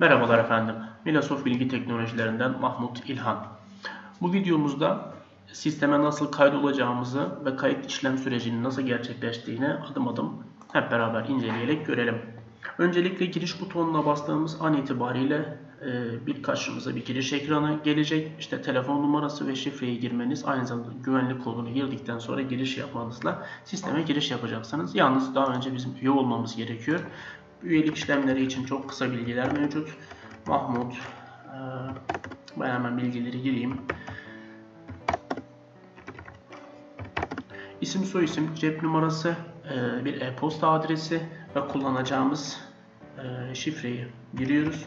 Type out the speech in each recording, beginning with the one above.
Merhabalar efendim. Milasoft Bilgi Teknolojilerinden Mahmut İlhan. Bu videomuzda sisteme nasıl kaydolacağımızı ve kayıt işlem sürecinin nasıl gerçekleştiğini adım adım hep beraber inceleyerek görelim. Öncelikle giriş butonuna bastığımız an itibariyle e, bir karşımıza bir giriş ekranı gelecek. İşte telefon numarası ve şifreyi girmeniz aynı zamanda güvenlik kodunu girdikten sonra giriş yapmanızla sisteme giriş yapacaksınız. Yalnız daha önce bizim üye olmamız gerekiyor. Üyelik işlemleri için çok kısa bilgiler mevcut. Mahmut, e, ben hemen bilgileri gireyim. İsim soyisim, cep numarası, e, bir e-posta adresi ve kullanacağımız e, şifreyi giriyoruz.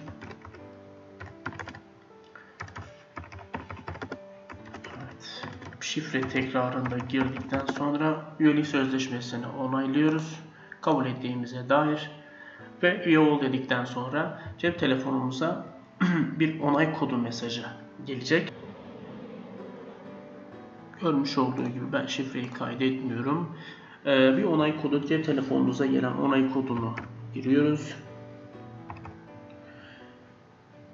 Evet. Şifre tekrarında girdikten sonra üyelik sözleşmesini onaylıyoruz. Kabul ettiğimize dair ve üye ol dedikten sonra cep telefonumuza bir onay kodu mesajı gelecek. Görmüş olduğu gibi ben şifreyi kaydetmiyorum. Ee, bir onay kodu cep telefonunuza gelen onay kodunu giriyoruz.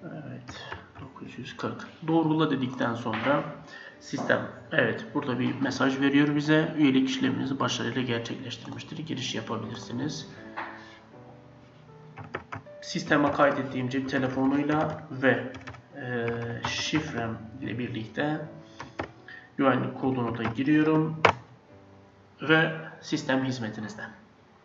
Evet 940 doğrula dedikten sonra sistem evet burada bir mesaj veriyor bize üyelik işleminizi başarıyla gerçekleştirmiştir giriş yapabilirsiniz sisteme kaydettiğim cep telefonuyla ve e, şifrem ile birlikte güvenlik kodunu da giriyorum ve sistem hizmetinizde.